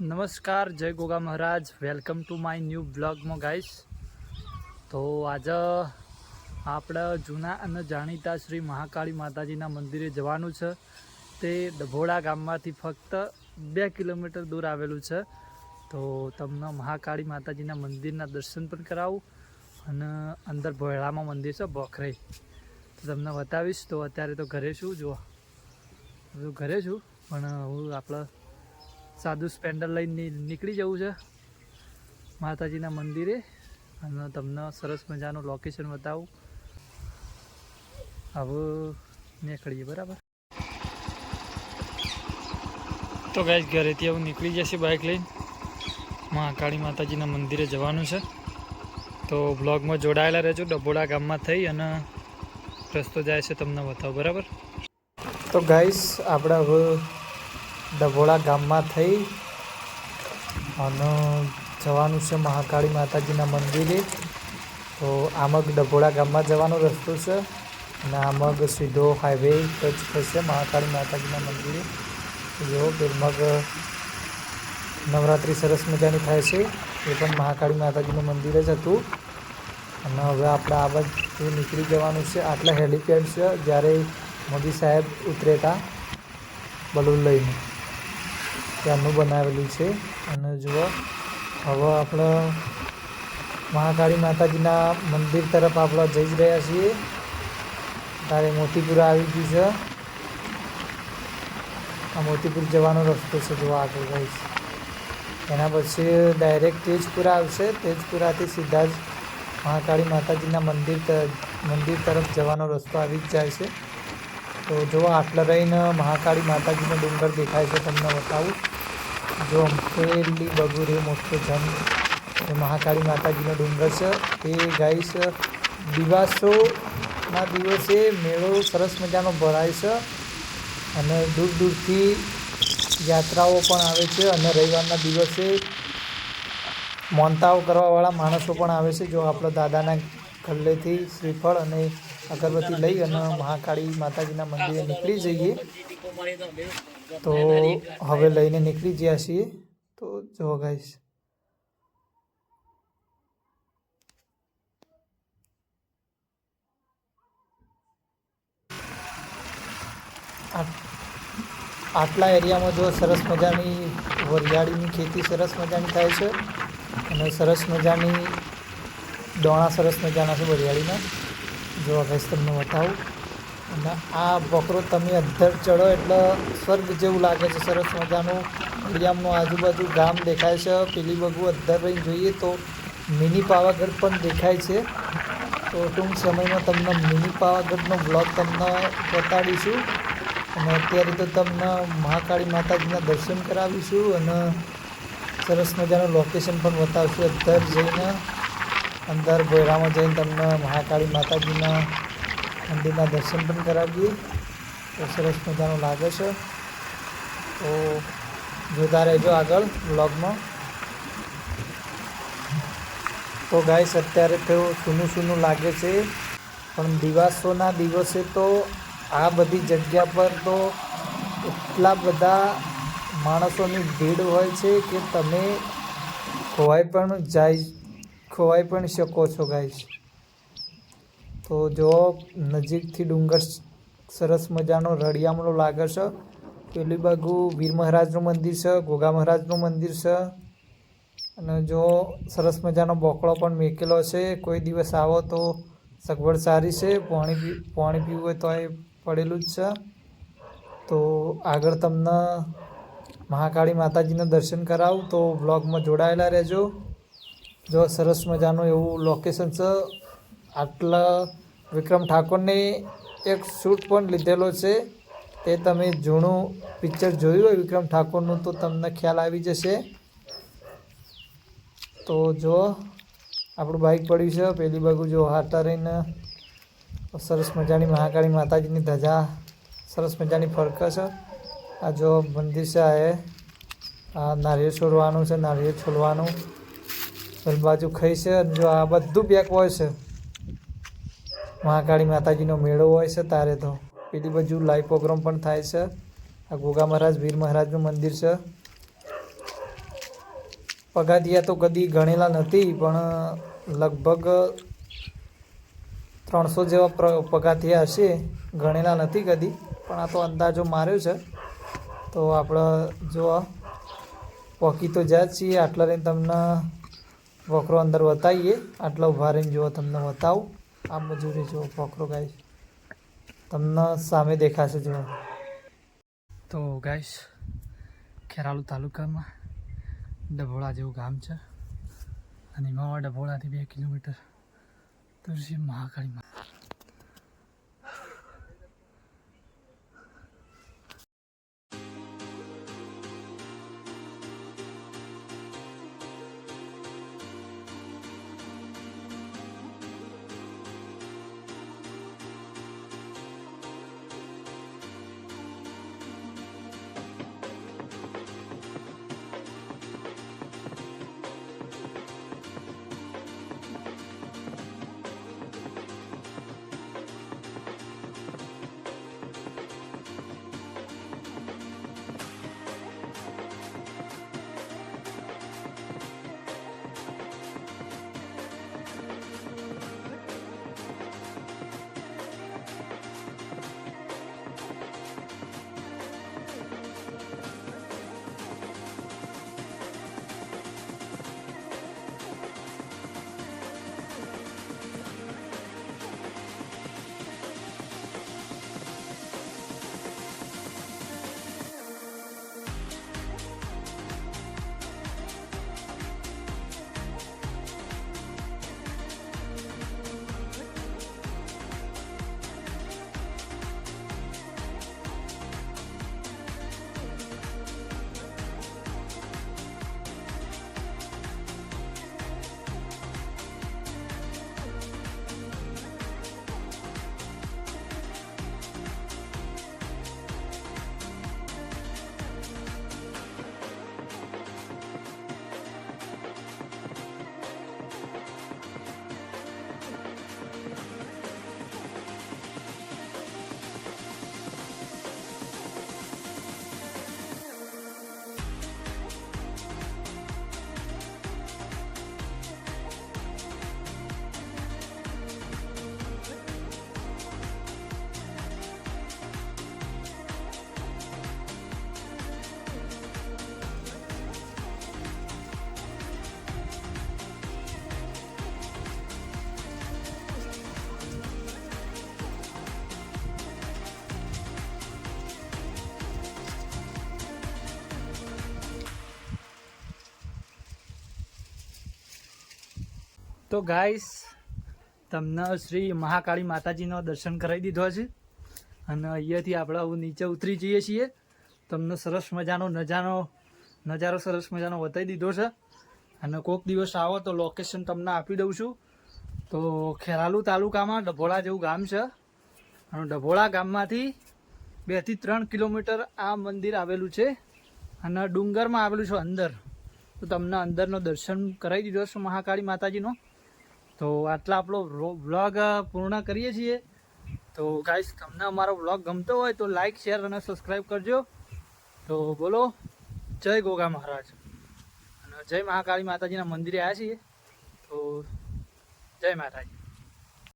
નમસ્કાર, જય Goga Maharaj. Welcome to my new બ્લોગમાં ગાઈશ તો આજે આપણે જૂના અને જાણીતા શ્રી મહાકાળી માતાજીના મંદિરે જવાનું છે. તે ડભોડા ગામમાંથી ફક્ત બે કિલોમીટર દૂર આવેલું છે. તો તમને મહાકાળી માતાજીના મંદિરના દર્શન પણ કરાવું અને અંદર ભોયળામાં મંદિર છે બોખરે તો તમને બતાવીશ, તો અત્યારે તો ઘરે છું, જુઓ. ઘરે છું, પણ હું આપણે સાદું સ્પેન્ડર લઈને નીકળી જવું છે માતાજીના મંદિરે. અને તમને સરસ મજાનું લોકેશન બતાવું. હવે નીકળીએ, બરાબર? તો ગાય ઘરેથી હવે નીકળી જશે બાઇક લઈને. મહાકાળી માતાજીના મંદિરે જવાનું છે. તો બ્લોગમાં જોડાયેલા રહેજો ડબોડા ગામમાં થઈ અને રસ્તો જાય છે, તમને બતાવો, બરાબર? તો ગાઈસ આપણે હવે ડભોળા ગામમાં થઈ અને જવાનું છે મહાકાળી માતાજીના મંદિરે. તો આમગ ડભોળા ગામમાં જવાનો રસ્તો છે અને આમગ સીધો હાઈવે ટચ થશે મહાકાળી માતાજીના મંદિરે. જો પેલમગ નવરાત્રિ સરસ મજાની થાય છે, એ પણ મહાકાળી માતાજીનું મંદિર જ હતું. અને હવે આપણે આ બાજુ નીકળી જવાનું છે, આટલા હેલિપેડ છે, જ્યારે મોદી સાહેબ ઉતરેતા બલૂન લઈને. ત્યાંનું બનાવેલું છે. અને જુઓ, હવે આપણે મહાકાળી માતાજીના મંદિર તરફ આપણે જઈ જ રહ્યા છીએ. ત્યારે મોતીપુરા આવી ગયું છે. આ મોતીપુર જવાનો રસ્તો છે જો આગળ ગઈશ એના પછી ડાયરેક્ટ તેજપુરા આવશે. તેજપુરાથી સીધા જ મહાકાળી માતાજીના મંદિર મંદિર તરફ જવાનો રસ્તો આવી જ જાય છે. તો જો આટલા રહીને મહાકાળી માતાજીનો ડુંગર દેખાય છે, તમને બતાવું. જો અમરેલી બગુરે મોટો જન મહાકાળી માતાજીનો ડુંગર છે. એ ગાઈસ દિવાસોના દિવસે મેળો સરસ મજાનો ભરાય છે અને દૂર દૂરથી યાત્રાઓ પણ આવે છે અને રવિવારના દિવસે મોનતાઓ કરવાવાળા માણસો પણ આવે છે. જો આપણા દાદાના ગલ્લેથી શ્રીફળ અને અગરબત્તી લઈ અને મહાકાળી માતાજીના મંદિરે નીકળી જઈએ તો હવે લઈને નીકળી ગયા છીએ તો જો ગાઈશ આટલા એરિયામાં જો સરસ મજાની વરિયાળીની ખેતી સરસ મજાની થાય છે અને સરસ મજાની દોણા સરસ મજાના છે વરિયાળીના. જો ગાઈશ તમને બતાવું. અને આ બકરો તમે અંદર ચડો એટલે સ્વર્ગ જેવું લાગે છે. સરસ મજાનું ફળિયામનું આજુબાજુ ગામ દેખાય છે. પેલી બગુ અંદર રહીને જોઈએ તો મિની પાવાગઢ પણ દેખાય છે. તો ટૂંક સમયમાં તમને મિની પાવાગઢનો બ્લોગ તમને બતાડીશું. અને અત્યારે તો તમને મહાકાળી માતાજીના દર્શન કરાવીશું. અને સરસ મજાનું લોકેશન પણ બતાવશું અધ્ધર જઈને. અંદર ભોયરામાં જઈને તમને મહાકાળી માતાજીના મંદિરના દર્શન પણ કરાવીએ. તો સરસ મજાનું લાગે છે. તો જોતા રહેજો આગળ બ્લોગમાં તો ગાઈસ, અત્યારે તો સૂનું સૂનું લાગે છે, પણ દિવાસોના દિવસે તો આ બધી જગ્યા પર તો એટલા બધા માણસોની ભીડ હોય છે કે તમે ખોવાઈ પણ જાય ખોવાઈ પણ શકો છો ગાઈસ તો જો નજીકથી ડુંગર સરસ મજાનો રળિયામણો લાગે છે પેલી બાજુ વીર મહારાજનું મંદિર છે, ગોગા મહારાજનું મંદિર છે, અને જો સરસ મજાનો બોકળો પણ મેકેલો છે, કોઈ દિવસ આવો તો સગવડ સારી છે, પાણી પી, પાણી પીવું હોય તો એ પડેલું જ છે. તો આગળ તમને મહાકાળી માતાજીના દર્શન કરાવું, તો બ્લોગમાં જોડાયેલા રહેજો. જો સરસ મજાનું એવું લોકેશન છે, આટલા વિક્રમ ઠાકોરને એક શૂટ પણ લીધેલો છે, તે તમે જૂનું પિક્ચર જોયું હોય વિક્રમ ઠાકોરનું, તો તમને ખ્યાલ આવી જશે. તો જો, આપણું બાઇક પડ્યું છે, પેલી બાજુ જો હાટા રહીને સરસ મજાની મહાકાળી માતાજીની ધજા, સરસ મજાની ફરક છે. આ જો મંદિર છે, આ નારિયેળ છોડવાનું છે, નારિયેળ છોડવાનું પેલી બાજુ ખાઈ છે અને જો આ બધું બેક હોય છે, મહાકાળી માતાજીનો મેળો હોય છે તારે તો. પેલી બાજુ લાઈવ પ્રોગ્રામ પણ થાય છે. આ ગોગા મહારાજ, વીર મહારાજનું મંદિર છે. પગાથિયા તો કદી ગણેલા નથી, પણ લગભગ ત્રણસો જેવા પગાથિયા હશે, ગણેલા નથી કદી, પણ આ તો અંદાજો માર્યો છે. તો આપણે જો પોકી તો જ્યાં છીએ, આટલા લઈને તમને વખરો અંદર વતાવીએ આટલો ઊભા રહીને જુઓ, તમને વતાવું. આ મજૂરી જુઓ વખરો ગાઈશ તમને સામે દેખાશે જુઓ. તો ગાઈશ ખેરાલુ તાલુકામાં ડભોળા જેવું ગામ છે. અને એમાં ડભોળાથી બે કિલોમીટર દૂર છે તો ગાઈસ તમને શ્રી મહાકાળી માતાજીનો દર્શન કરાવી દીધો છે. અને અહીંયાથી આપણે હું નીચે ઉતરી જઈએ છીએ. તમને સરસ મજાનો નજારો નજારો સરસ મજાનો બતાવી દીધો છે. અને કોઈક દિવસ આવો તો લોકેશન તમને આપી દઉં છું. તો ખેરાલુ તાલુકામાં ડભોળા જેવું ગામ છે. અને ડભોળા ગામમાંથી બેથી ત્રણ કિલોમીટર આ મંદિર આવેલું છે. અને ડુંગરમાં આવેલું છે અંદર. તો તમને અંદરનો દર્શન કરાવી દીધો છે મહાકાળી માતાજીનો. તો આટલા આપણો વ્લોગ પૂર્ણ કરીએ છીએ. તો ગાઈસ તમને અમારો વ્લોગ ગમતો હોય તો લાઈક શેર અને સબસ્ક્રાઈબ કરજો. તો બોલો, જય ગોગા મહારાજ. અને જય મહાકાળી માતાજીના મંદિરે આવ્યા છીએ. તો જય માતાજી.